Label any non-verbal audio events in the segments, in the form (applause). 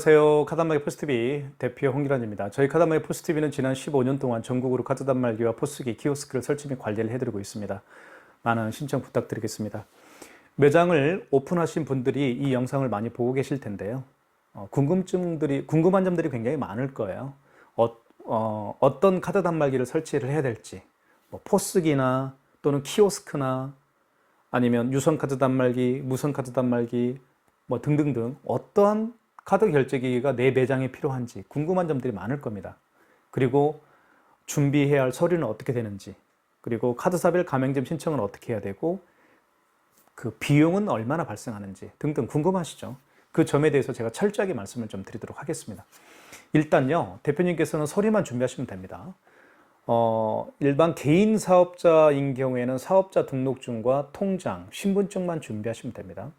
안녕하세요. 카드단말기 포스트비 대표 홍기란입니다. 저희 카드단말기 포스트비는 지난 15년 동안 전국으로 카드단말기와 포스기, 키오스크를 설치 및 관리를 해드리고 있습니다. 많은 신청 부탁드리겠습니다. 매장을 오픈하신 분들이 이 영상을 많이 보고 계실 텐데요. 어, 궁금증들이 궁금한 점들이 굉장히 많을 거예요. 어, 떤 카드 단말기를 설치를 해야 될지, 뭐 포스기나 또는 키오스크나 아니면 유선 카드 단말기, 무선 카드 단말기 뭐 등등등 어떠한 카드 결제기기가 내 매장에 필요한지 궁금한 점들이 많을 겁니다. 그리고 준비해야 할 서류는 어떻게 되는지, 그리고 카드사별 가맹점 신청은 어떻게 해야 되고, 그 비용은 얼마나 발생하는지 등등 궁금하시죠? 그 점에 대해서 제가 철저하게 말씀을 좀 드리도록 하겠습니다. 일단요, 대표님께서는 서류만 준비하시면 됩니다. 어, 일반 개인 사업자인 경우에는 사업자 등록증과 통장, 신분증만 준비하시면 됩니다.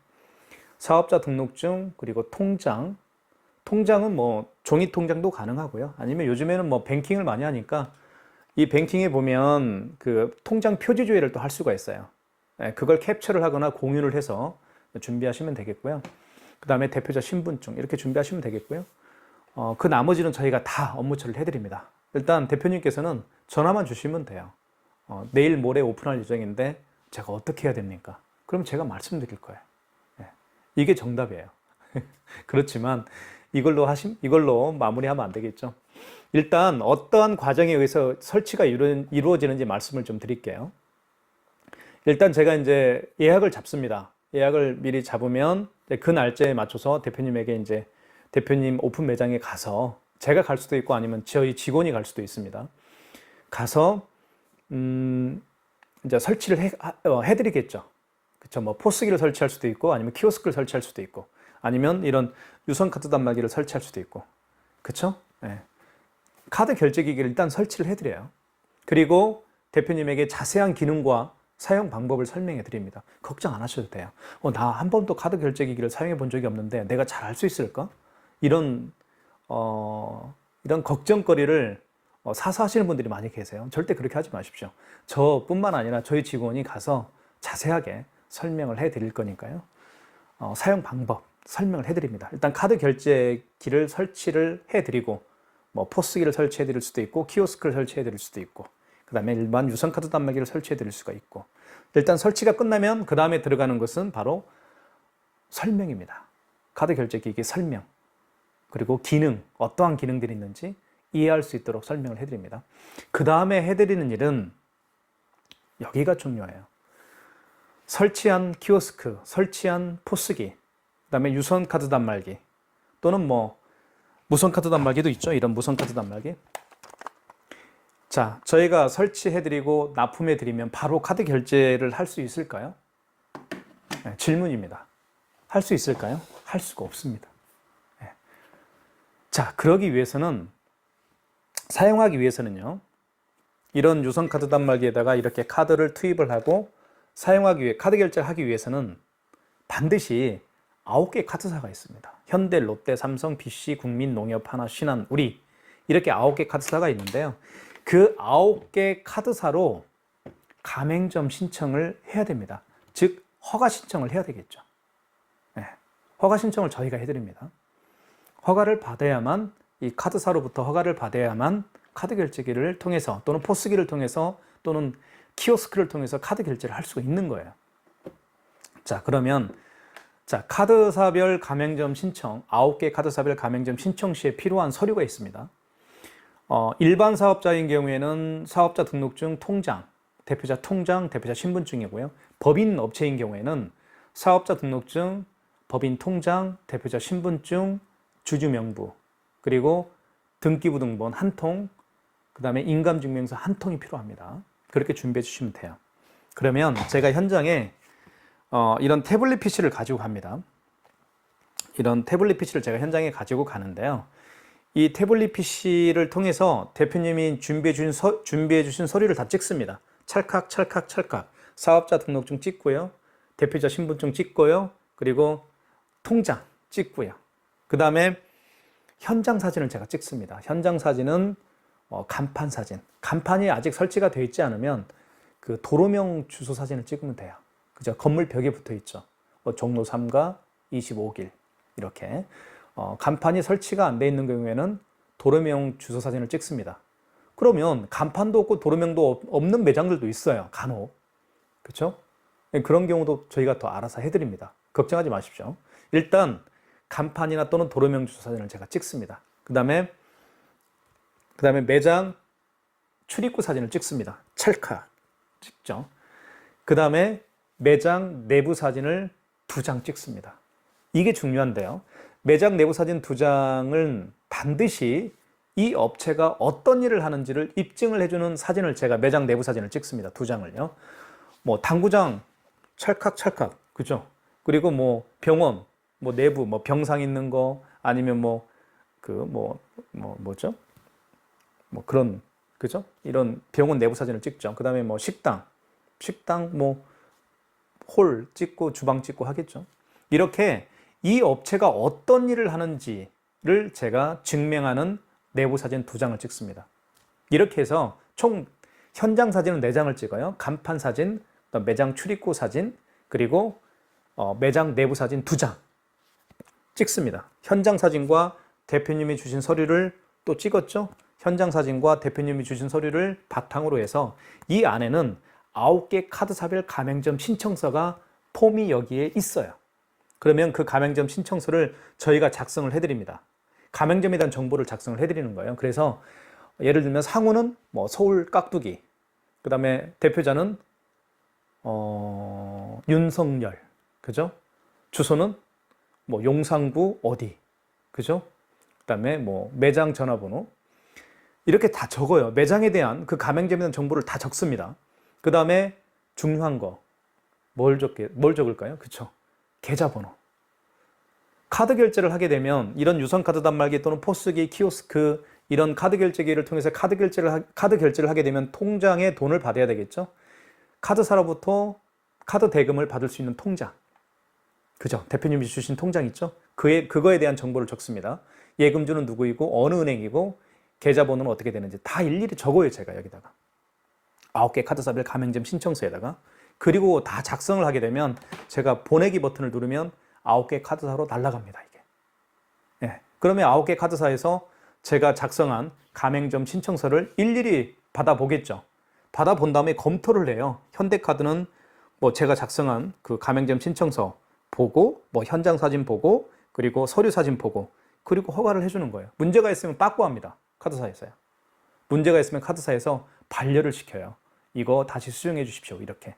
사업자 등록증, 그리고 통장. 통장은 뭐 종이 통장도 가능하고요. 아니면 요즘에는 뭐 뱅킹을 많이 하니까 이 뱅킹에 보면 그 통장 표지 조회를 또 할 수가 있어요. 예, 그걸 캡처를 하거나 공유를 해서 준비하시면 되겠고요. 그 다음에 대표자 신분증 이렇게 준비하시면 되겠고요. 어, 그 나머지는 저희가 다 업무 처리를 해드립니다. 일단 대표님께서는 전화만 주시면 돼요. 어, 내일 모레 오픈할 예정인데 제가 어떻게 해야 됩니까? 그럼 제가 말씀드릴 거예요. 예, 이게 정답이에요. (laughs) 그렇지만 이걸로 하심 이걸로 마무리하면 안 되겠죠. 일단 어떠한 과정에 의해서 설치가 이루, 이루어지는지 말씀을 좀 드릴게요. 일단 제가 이제 예약을 잡습니다. 예약을 미리 잡으면 그 날짜에 맞춰서 대표님에게 이제 대표님 오픈 매장에 가서 제가 갈 수도 있고 아니면 저희 직원이 갈 수도 있습니다. 가서 음 이제 설치를 해, 어, 해드리겠죠. 그쵸? 뭐 포스기를 설치할 수도 있고 아니면 키오스크를 설치할 수도 있고 아니면 이런 유선 카드 단말기를 설치할 수도 있고 그쵸? 네. 카드 결제 기기를 일단 설치를 해드려요. 그리고 대표님에게 자세한 기능과 사용 방법을 설명해 드립니다. 걱정 안 하셔도 돼요. 어, 나 한 번도 카드 결제 기기를 사용해 본 적이 없는데 내가 잘 할 수 있을까? 이런 어, 이런 걱정거리를 어, 사서 하시는 분들이 많이 계세요. 절대 그렇게 하지 마십시오. 저뿐만 아니라 저희 직원이 가서 자세하게 설명을 해 드릴 거니까요. 어, 사용 방법 설명을 해 드립니다. 일단 카드 결제기를 설치를 해 드리고 뭐 포스기를 설치해 드릴 수도 있고 키오스크를 설치해 드릴 수도 있고 그 다음에 일반 유선 카드 단말기를 설치해 드릴 수가 있고 일단 설치가 끝나면 그 다음에 들어가는 것은 바로 설명입니다. 카드 결제기기 설명 그리고 기능 어떠한 기능들이 있는지 이해할 수 있도록 설명을 해드립니다. 그 다음에 해드리는 일은 여기가 중요해요. 설치한 키오스크, 설치한 포스기, 그 다음에 유선 카드 단말기 또는 뭐 무선 카드 단말기도 있죠. 이런 무선 카드 단말기. 자, 저희가 설치해 드리고 납품해 드리면 바로 카드 결제를 할 수 있을까요? 네, 질문입니다. 할 수 있을까요? 할 수가 없습니다. 네. 자, 그러기 위해서는, 사용하기 위해서는요, 이런 유선 카드 단말기에다가 이렇게 카드를 투입을 하고 사용하기 위해, 카드 결제를 하기 위해서는 반드시 9개 카드사가 있습니다. 현대, 롯데, 삼성, BC, 국민, 농협, 하나, 신한, 우리 이렇게 9개 카드사가 있는데요. 그 9개 카드사로 가맹점 신청을 해야 됩니다. 즉 허가 신청을 해야 되겠죠. 네. 허가 신청을 저희가 해드립니다. 허가를 받아야만 이 카드사로부터 허가를 받아야만 카드 결제기를 통해서 또는 포스기를 통해서 또는 키오스크를 통해서 카드 결제를 할 수가 있는 거예요. 자 그러면 자, 카드사별 가맹점 신청, 9개 카드사별 가맹점 신청 시에 필요한 서류가 있습니다. 어, 일반 사업자인 경우에는 사업자 등록증, 통장, 대표자 통장, 대표자 신분증이고요. 법인 업체인 경우에는 사업자 등록증, 법인 통장, 대표자 신분증, 주주 명부, 그리고 등기부 등본 한 통, 그 다음에 인감증명서 한 통이 필요합니다. 그렇게 준비해 주시면 돼요. 그러면 제가 현장에 어, 이런 태블릿 PC를 가지고 갑니다. 이런 태블릿 PC를 제가 현장에 가지고 가는데요. 이 태블릿 PC를 통해서 대표님이 준비해 주신, 서, 준비해 주신 서류를 다 찍습니다. 찰칵, 찰칵, 찰칵. 사업자 등록증 찍고요. 대표자 신분증 찍고요. 그리고 통장 찍고요. 그 다음에 현장 사진을 제가 찍습니다. 현장 사진은 어, 간판 사진. 간판이 아직 설치가 되어 있지 않으면 그 도로명 주소 사진을 찍으면 돼요. 그죠? 건물 벽에 붙어 있죠. 뭐 종로 3가 25길 이렇게 어, 간판이 설치가 안 돼 있는 경우에는 도로명 주소 사진을 찍습니다. 그러면 간판도 없고 도로명도 없- 없는 매장들도 있어요. 간혹. 그렇죠? 그런 경우도 저희가 더 알아서 해드립니다. 걱정하지 마십시오. 일단 간판이나 또는 도로명 주소 사진을 제가 찍습니다. 그 다음에 그 다음에 매장 출입구 사진을 찍습니다. 찰칵 찍죠. 그 다음에 매장 내부 사진을 두 장 찍습니다. 이게 중요한데요. 매장 내부 사진 두 장은 반드시 이 업체가 어떤 일을 하는지를 입증을 해주는 사진을 제가 매장 내부 사진을 찍습니다. 두 장을요. 뭐 당구장 찰칵찰칵 그죠? 그리고 뭐 병원 뭐 내부 뭐 병상 있는 거 아니면 뭐 그뭐뭐 뭐죠? 뭐 그런 그죠? 이런 병원 내부 사진을 찍죠. 그다음에 뭐 식당 식당 뭐 홀 찍고 주방 찍고 하겠죠. 이렇게 이 업체가 어떤 일을 하는지를 제가 증명하는 내부 사진 두 장을 찍습니다. 이렇게 해서 총 현장 사진은 네 장을 찍어요. 간판 사진, 매장 출입구 사진, 그리고 어, 매장 내부 사진 두 장 찍습니다. 현장 사진과 대표님이 주신 서류를 또 찍었죠. 현장 사진과 대표님이 주신 서류를 바탕으로 해서 이 안에는 9개 카드사별 가맹점 신청서가 폼이 여기에 있어요. 그러면 그 가맹점 신청서를 저희가 작성을 해드립니다. 가맹점에 대한 정보를 작성을 해드리는 거예요. 그래서 예를 들면 상호는 뭐 서울 깍두기, 그 다음에 대표자는 어, 윤석열, 그죠? 주소는 뭐 용산구 어디, 그죠? 그 다음에 뭐 매장 전화번호 이렇게 다 적어요. 매장에 대한 그 가맹점에 대한 정보를 다 적습니다. 그 다음에 중요한 거 뭘 적게 뭘 적을까요? 그쵸? 계좌번호. 카드 결제를 하게 되면 이런 유선 카드 단말기 또는 포스기, 키오스크 이런 카드 결제기를 통해서 카드 결제를 하, 카드 결제를 하게 되면 통장에 돈을 받아야 되겠죠. 카드사로부터 카드 대금을 받을 수 있는 통장. 그죠? 대표님이 주신 통장 있죠? 그에 그거에 대한 정보를 적습니다. 예금주는 누구이고 어느 은행이고 계좌번호는 어떻게 되는지 다 일일이 적어요, 제가 여기다가. 아홉 개 카드사별 가맹점 신청서에다가 그리고 다 작성을 하게 되면 제가 보내기 버튼을 누르면 아홉 개 카드사로 날아갑니다, 이게. 예. 그러면 아홉 개 카드사에서 제가 작성한 가맹점 신청서를 일일이 받아보겠죠. 받아본 다음에 검토를 해요. 현대카드는 뭐 제가 작성한 그 가맹점 신청서 보고, 뭐 현장 사진 보고, 그리고 서류 사진 보고, 그리고 허가를 해주는 거예요. 문제가 있으면 빠꾸합니다. 카드사에서요. 문제가 있으면 카드사에서 반려를 시켜요. 이거 다시 수정해 주십시오. 이렇게.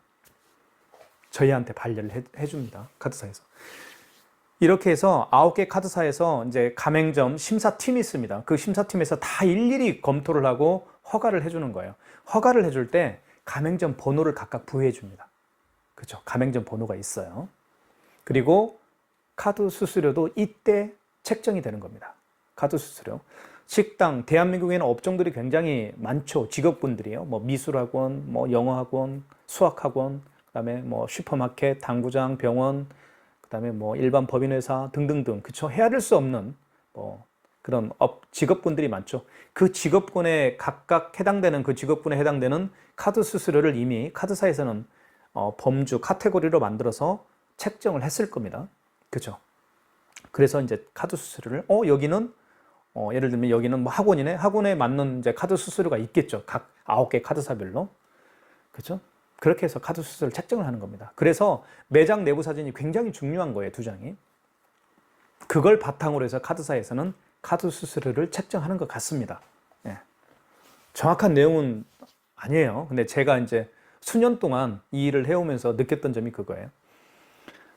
저희한테 반려를 해, 해줍니다. 카드사에서. 이렇게 해서 아홉 개 카드사에서 이제 가맹점 심사팀이 있습니다. 그 심사팀에서 다 일일이 검토를 하고 허가를 해주는 거예요. 허가를 해줄 때 가맹점 번호를 각각 부여해 줍니다. 그렇죠? 가맹점 번호가 있어요. 그리고 카드 수수료도 이때 책정이 되는 겁니다. 카드 수수료. 식당, 대한민국에는 업종들이 굉장히 많죠. 직업군들이요. 뭐 미술학원, 뭐 영어학원, 수학학원, 그다음에 뭐 슈퍼마켓, 당구장, 병원, 그다음에 뭐 일반 법인회사 등등등. 그쵸? 헤아릴 수 없는 뭐 그런 업 직업군들이 많죠. 그 직업군에 각각 해당되는 그 직업군에 해당되는 카드 수수료를 이미 카드사에서는 어, 범주 카테고리로 만들어서 책정을 했을 겁니다. 그죠? 그래서 이제 카드 수수료를 어 여기는 어, 예를 들면 여기는 뭐 학원이네 학원에 맞는 이제 카드 수수료가 있겠죠. 각 아홉 개 카드사별로 그죠? 그렇게 해서 카드 수수료를 책정을 하는 겁니다. 그래서 매장 내부 사진이 굉장히 중요한 거예요, 두 장이. 그걸 바탕으로 해서 카드사에서는 카드 수수료를 책정하는 것 같습니다. 예. 정확한 내용은 아니에요. 근데 제가 이제 수년 동안 이 일을 해오면서 느꼈던 점이 그거예요.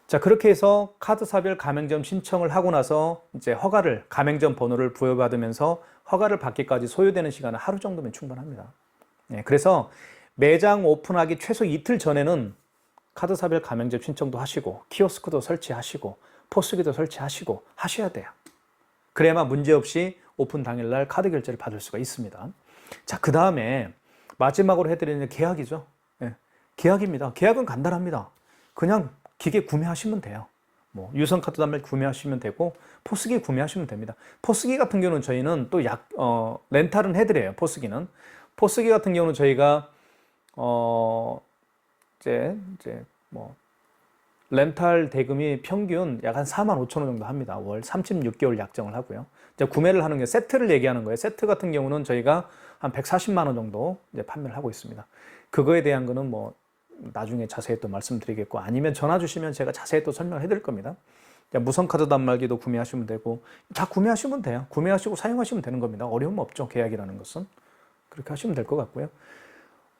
자, 그렇게 해서 카드사별 가맹점 신청을 하고 나서 이제 허가를, 가맹점 번호를 부여받으면서 허가를 받기까지 소요되는 시간은 하루 정도면 충분합니다. 예, 그래서 매장 오픈하기 최소 이틀 전에는 카드사별 가맹점 신청도 하시고, 키오스크도 설치하시고, 포스기도 설치하시고, 하셔야 돼요. 그래야만 문제없이 오픈 당일날 카드 결제를 받을 수가 있습니다. 자, 그 다음에 마지막으로 해드리는 계약이죠. 예, 계약입니다. 계약은 간단합니다. 그냥 기계 구매하시면 돼요. 뭐 유선 카드 단말 구매하시면 되고 포스기 구매하시면 됩니다. 포스기 같은 경우는 저희는 또 약 어, 렌탈은 해드려요. 포스기는 포스기 같은 경우는 저희가 어 이제 이제 뭐 렌탈 대금이 평균 약 한 4만 5천 원 정도 합니다. 월 36개월 약정을 하고요. 이제 구매를 하는 게 세트를 얘기하는 거예요. 세트 같은 경우는 저희가 한 140만 원 정도 이제 판매를 하고 있습니다. 그거에 대한 거는 뭐 나중에 자세히 또 말씀드리겠고 아니면 전화 주시면 제가 자세히 또 설명해 드릴 겁니다. 무선 카드 단말기도 구매하시면 되고 다 구매하시면 돼요. 구매하시고 사용하시면 되는 겁니다. 어려움 없죠. 계약이라는 것은 그렇게 하시면 될 것 같고요.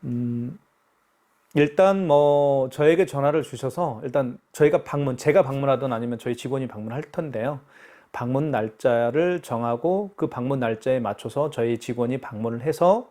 음, 일단 뭐 저에게 전화를 주셔서 일단 저희가 방문 제가 방문하든 아니면 저희 직원이 방문할 텐데요. 방문 날짜를 정하고 그 방문 날짜에 맞춰서 저희 직원이 방문을 해서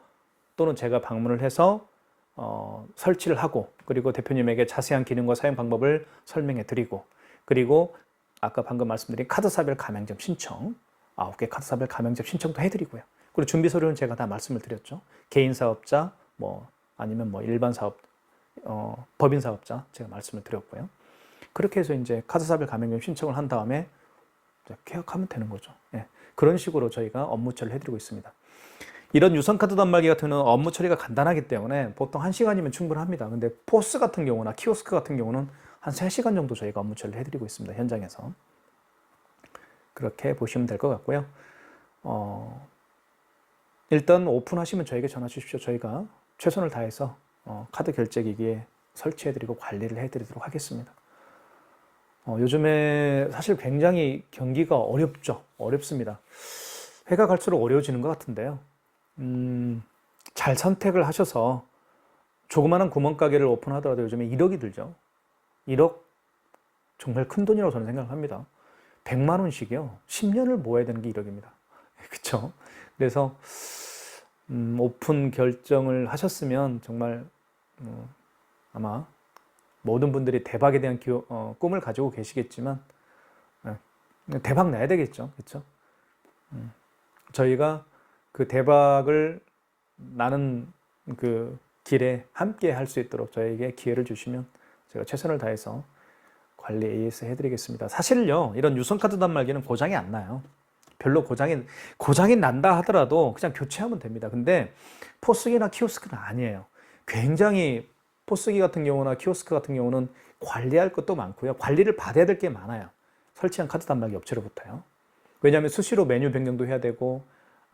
또는 제가 방문을 해서 어, 설치를 하고 그리고 대표님에게 자세한 기능과 사용 방법을 설명해 드리고 그리고 아까 방금 말씀드린 카드사별 가맹점 신청 아홉 개 카드사별 가맹점 신청도 해드리고요. 그리고 준비 서류는 제가 다 말씀을 드렸죠. 개인 사업자 뭐 아니면 뭐 일반 사업 어, 법인 사업자 제가 말씀을 드렸고요. 그렇게 해서 이제 카드사별 가맹점 신청을 한 다음에 계약하면 되는 거죠. 예. 그런 식으로 저희가 업무 처리를 해드리고 있습니다. 이런 유선카드 단말기 같은 경우는 업무 처리가 간단하기 때문에 보통 1시간이면 충분합니다. 근데 포스 같은 경우나 키오스크 같은 경우는 한 3시간 정도 저희가 업무 처리를 해드리고 있습니다. 현장에서. 그렇게 보시면 될 것 같고요. 어, 일단 오픈하시면 저에게 전화 주십시오. 저희가 최선을 다해서 어, 카드 결제 기기에 설치해드리고 관리를 해드리도록 하겠습니다. 어, 요즘에 사실 굉장히 경기가 어렵죠. 어렵습니다. 해가 갈수록 어려워지는 것 같은데요. 음, 잘 선택을 하셔서 조그마한 구멍가게를 오픈하더라도 요즘에 1억이 들죠. 1억 정말 큰 돈이라고 저는 생각합니다. 100만 원씩이요. 10년을 모아야 되는 게 1억입니다. (laughs) 그렇죠? 그래서 음, 오픈 결정을 하셨으면 정말 음, 아마 모든 분들이 대박에 대한 기호, 어, 꿈을 가지고 계시겠지만 예, 대박 나야 되겠죠. 그렇죠? 음, 저희가 그 대박을 나는 그 길에 함께 할 수 있도록 저에게 기회를 주시면 제가 최선을 다해서 관리 AS 해드리겠습니다. 사실요, 이런 유선카드 단말기는 고장이 안 나요. 별로 고장이, 고장이 난다 하더라도 그냥 교체하면 됩니다. 근데 포스기나 키오스크는 아니에요. 굉장히 포스기 같은 경우나 키오스크 같은 경우는 관리할 것도 많고요. 관리를 받아야 될 게 많아요. 설치한 카드 단말기 업체로부터요. 왜냐하면 수시로 메뉴 변경도 해야 되고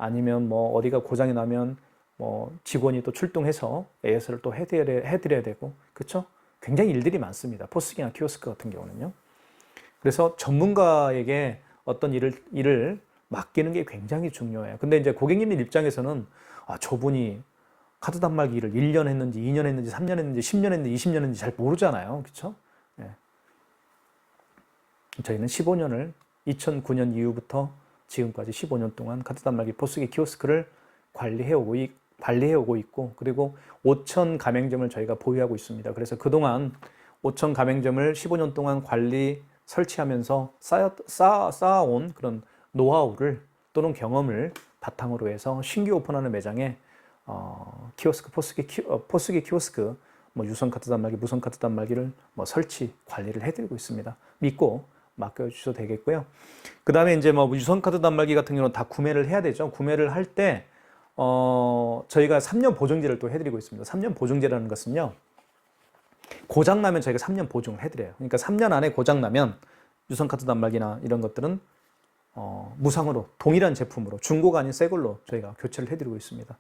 아니면 뭐 어디가 고장이 나면 뭐 직원이 또 출동해서 AS를 또 해드려야, 되고 그렇죠? 굉장히 일들이 많습니다. 포스기나 키오스크 같은 경우는요. 그래서 전문가에게 어떤 일을 일을 맡기는 게 굉장히 중요해요. 근데 이제 고객님들 입장에서는 아, 저분이 카드 단말기를 1년 했는지 2년 했는지 3년 했는지 10년 했는지 20년 했는지 잘 모르잖아요. 그렇죠? 예. 저희는 15년을 2009년 이후부터 지금까지 15년 동안 카드 단말기 포스기 키오스크를 관리해 오고 관리해 오고 있고 그리고 5천 가맹점을 저희가 보유하고 있습니다. 그래서 그동안 5천 가맹점을 15년 동안 관리 설치하면서 쌓아, 쌓아, 쌓아온 그런 노하우를 또는 경험을 바탕으로 해서 신규 오픈하는 매장에 어, 키오스크, 포스기, 키, 어, 포스기 키오스크, 뭐 유선 카드 단말기, 무선 카드 단말기를 뭐 설치, 관리를 해드리고 있습니다. 믿고 맡겨주셔도 되겠고요. 그 다음에 이제 뭐 유선 카드 단말기 같은 경우는 다 구매를 해야 되죠. 구매를 할 때, 어, 저희가 3년 보증제를 또 해드리고 있습니다. 3년 보증제라는 것은요, 고장 나면 저희가 3년 보증을 해드려요. 그러니까 3년 안에 고장 나면 유선 카드 단말기나 이런 것들은 어, 무상으로 동일한 제품으로 중고가 아닌 새 걸로 저희가 교체를 해드리고 있습니다.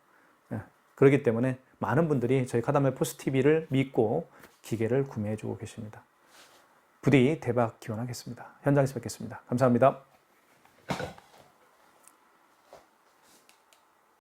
예, 그렇기 때문에 많은 분들이 저희 카다멜 포스 TV를 믿고 기계를 구매해주고 계십니다. 부디 대박 기원하겠습니다. 현장에서 뵙겠습니다. 감사합니다.